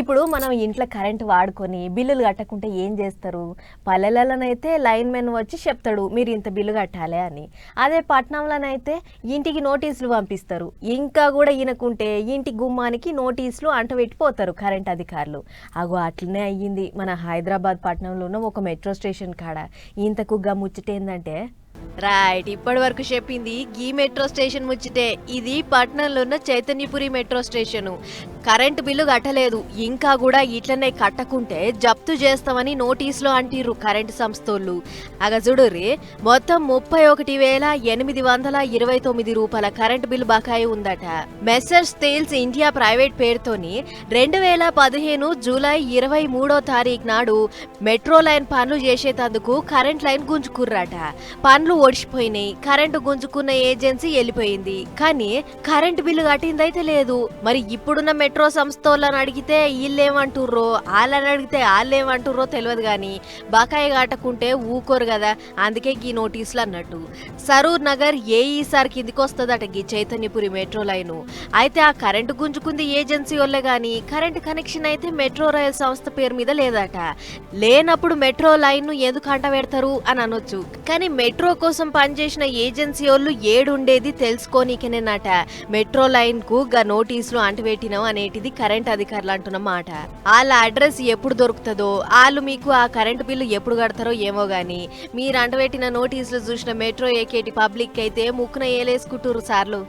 ఇప్పుడు మనం ఇంట్లో కరెంట్ వాడుకొని బిల్లులు కట్టకుంటే ఏం చేస్తారు? పల్లెలలోనైతే లైన్ మెన్ వచ్చి చెప్తాడు మీరు ఇంత బిల్లు కట్టాలి అని. అదే పట్టణంలోనైతే ఇంటికి నోటీసులు పంపిస్తారు. ఇంకా కూడా ఈయనకుంటే ఇంటి గుమ్మానికి నోటీసులు అంటబెట్టిపోతారు కరెంట్ అధికారులు. అగో అట్లనే అయ్యింది. మన హైదరాబాద్ పట్టణంలో ఉన్న ఒక మెట్రో స్టేషన్ కాడ. ఇంతకు గా ముచ్చటేందంటే రైట్ ఇప్పటి వరకు చెప్పింది గీ మెట్రో స్టేషన్ ముచ్చితే ఇది పట్నంలో ఉన్న Chaitanyapuri metro station. Current bill కట్టలేదు. ఇంకా కూడా ఇట్లనే కట్టకుంటే జప్తు చేస్తామని నోటీసులో అంటిర్రు కరెంటు సంస్థోళ్ళు. అగ చూడుర్రి మొత్తం ముప్పై ఒకటి వేల ఎనిమిది వందల ఇరవై తొమ్మిది రూపాయల కరెంటు బిల్లు బకాయి ఉందట. మెస్సర్స్ తేల్స్ ఇండియా ప్రైవేట్ పేరుతోని రెండు వేల పదిహేను జూలై ఇరవై మూడో తారీఖు నాడు మెట్రో లైన్ పనులు చేసేటందుకు కరెంట్ లైన్ గుంజుకుర్రట. పనులు ఒడిచిపోయినాయి కరెంటు గుంజుకున్న ఏజెన్సీ వెళ్ళిపోయింది. కానీ కరెంటు బిల్లు కట్టిందైతే లేదు. మరి ఇప్పుడున్న మెట్రో సంస్థలని అడిగితే వీళ్ళేమంటుర్రో వాళ్ళని అడిగితే వాళ్ళేమంటుర్రో తెలియదు కానీ బకాయి కట్టకుంటే ఊకోరు కదా అందుకే గీ నోటీసులు అన్నట్టు సరూర్ నగర్ ఏఈ సార్ కిందికి వస్తుందట గీ చైతన్యపురి మెట్రో లైను. అయితే ఆ కరెంటు గుంజుకుంది ఏజెన్సీ వాళ్ళే కానీ కరెంటు కనెక్షన్ అయితే మెట్రో రైల్ సంస్థ పేరు మీద లేదట. లేనప్పుడు మెట్రో లైన్ను ఎందుకు అంట పెడతారు అని అనొచ్చు కానీ మెట్రో కోసం పనిచేసిన ఏజెన్సీ వాళ్ళు ఏడుండేది తెలుసుకోనికనేనట. మెట్రో లైన్కు గా నోటీసులు అంటపెట్టినాం అనేటిది కరెంట్ అధికారులు అంటున్న మాట. వాళ్ళ అడ్రస్ ఎప్పుడు దొరుకుతుందో వాళ్ళు మీకు ఆ కరెంటు బిల్లు ఎప్పుడు కడతారో ఏమో గాని మీరు అంటపెట్టిన నోటీసులు చూసిన మెట్రో ఏకేటి పబ్లిక్ అయితే ముక్కున ఏలేసుకుంటురు సార్లు.